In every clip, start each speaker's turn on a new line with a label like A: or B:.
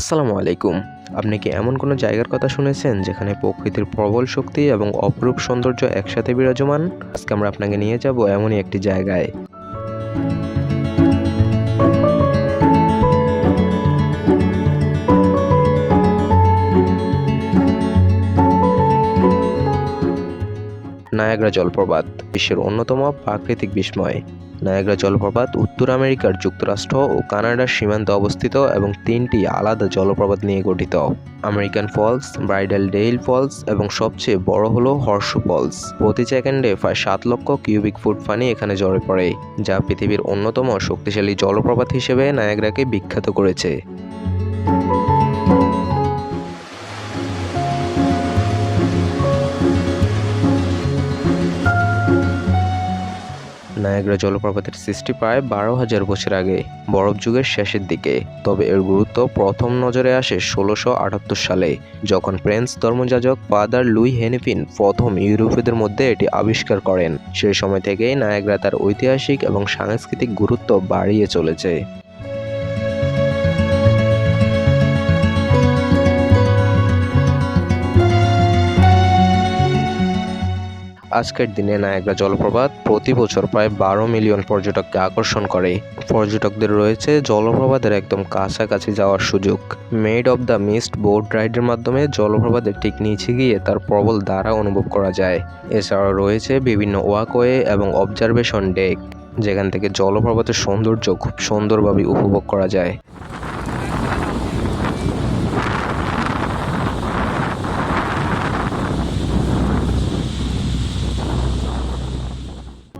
A: আসসালামু আলাইকুম। আপনি কি এমন কোনো জায়গার কথা শুনেছেন যেখানে প্রকৃতির প্রবল শক্তি এবং অপরূপ সৌন্দর্য একসাথে বিরাজমান? আজকে আমরা আপনাকে নিয়ে যাব এমনই একটি জায়গায়। নায়াগ্রা জলপ্রপাত, বিশ্বের অন্যতম প্রাকৃতিক বিস্ময়। নায়াগ্রা জলপ্রপাত, উত্তর আমেরিকার যুক্তরাষ্ট্র ও কানাডার সীমান্তে অবস্থিত এবং তিনটি আলাদা জলপ্রপাত নিয়ে গঠিত। American Falls, Bridal Veil Falls এবং সবচেয়ে বড় হলো হর্ষ ফলস। প্রতি সেকেন্ডে প্রায় সাত লক্ষ কিউবিক ফুট পানি এখানে জড়ে পড়ে যা পৃথিবীর অন্যতম শক্তিশালী জলপ্রপাত হিসেবে নায়াগ্রাকে বিখ্যাত করেছে। নায়াগ্রা জলপ্রপাতের সৃষ্টি প্রায় বারো হাজার বছর আগে, বরফ যুগের শেষের দিকে। তবে এর গুরুত্ব প্রথম নজরে আসে ষোলোশো আটাত্তর সালে, যখন ফ্রেঞ্চ ধর্মযাজক ফাদার লুই হেনিফিন প্রথম ইউরোপীয়দের মধ্যে এটি আবিষ্কার করেন। সেই সময় থেকেই নায়াগ্রা তার ঐতিহাসিক এবং সাংস্কৃতিক গুরুত্ব বাড়িয়ে চলেছে। আজকের দিনে নায়াগ্রা জলপ্রপাত প্রতি বছর প্রায় বারো মিলিয়ন পর্যটককে আকর্ষণ করে। পর্যটকদের রয়েছে জলপ্রপাতের একদম কাছাকাছি যাওয়ার সুযোগ। Maid of the Mist boat রাইডের মাধ্যমে জলপ্রপাতের ঠিক নিচে গিয়ে তার প্রবল দ্বারা অনুভব করা যায়। এছাড়াও রয়েছে বিভিন্ন ওয়াকওয়ে এবং অবজারভেশন ডেক যেখান থেকে জলপ্রপাতের সৌন্দর্য খুব সুন্দরভাবে উপভোগ করা যায়।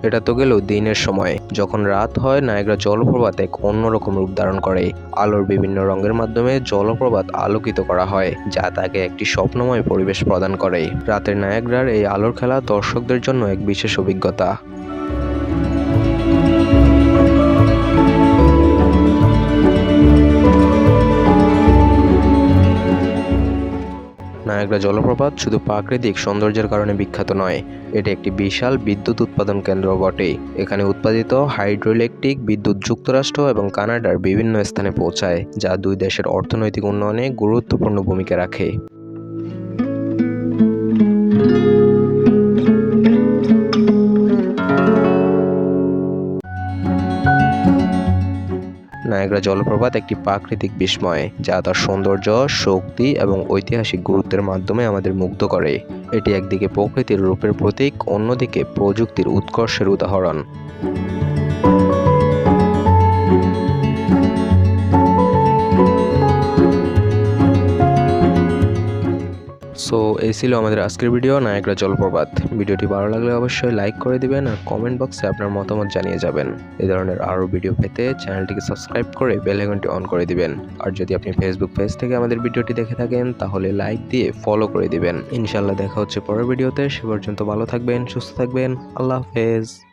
A: এটা তো গেল দিনের সময়। যখন রাত হয় নায়গ্রা জলপ্রপাত এক অন্যরকম রূপ ধারণ করে। আলোর বিভিন্ন রঙের মাধ্যমে জলপ্রপাত আলোকিত করা হয়, যা তাকে একটি স্বপ্নময় পরিবেশ প্রদান করে। রাতের নায়াগ্রার এই আলোর খেলা দর্শকদের জন্য এক বিশেষ অভিজ্ঞতা। নায়াগ্রা জলপ্রপাত শুধু প্রাকৃতিক সৌন্দর্যের কারণে বিখ্যাত নয়, এটি একটি বিশাল বিদ্যুৎ উৎপাদন কেন্দ্র বটে। এখানে উৎপাদিত হাইড্রোইলেকট্রিক বিদ্যুৎ যুক্তরাষ্ট্র এবং কানাডার বিভিন্ন স্থানে পৌঁছায়, যা দুই দেশের অর্থনৈতিক উন্নয়নে গুরুত্বপূর্ণ ভূমিকা রাখে। নায়াগ্রা জলপ্রপাত একটি প্রাকৃতিক বিস্ময়, যা তার সৌন্দর্য, শক্তি এবং ঐতিহাসিক গুরুত্বের মাধ্যমে আমাদের মুগ্ধ করে। এটি একদিকে প্রকৃতির রূপের প্রতীক, অন্যদিকে প্রযুক্তির উৎকর্ষের উদাহরণ। সো এই ছিল আমাদের আজকের ভিডিও নায়করা জলপ্রপাত। ভিডিওটি ভালো লাগলে অবশ্যই লাইক করে দিবেন আর কমেন্ট বক্সে আপনার মতামত জানিয়ে যাবেন। এই ধরনের আরও ভিডিও পেতে চ্যানেলটিকে সাবস্ক্রাইব করে বেল আইকনটি অন করে দিবেন। আর যদি আপনি ফেসবুক পেজ থেকে আমাদের ভিডিওটি দেখে থাকেন, তাহলে লাইক দিয়ে ফলো করে দিবেন। ইনশাল্লাহ দেখা হচ্ছে পরের ভিডিওতে সে পর্যন্ত ভালো থাকবেন, সুস্থ থাকবেন। আল্লাহ হাফেজ।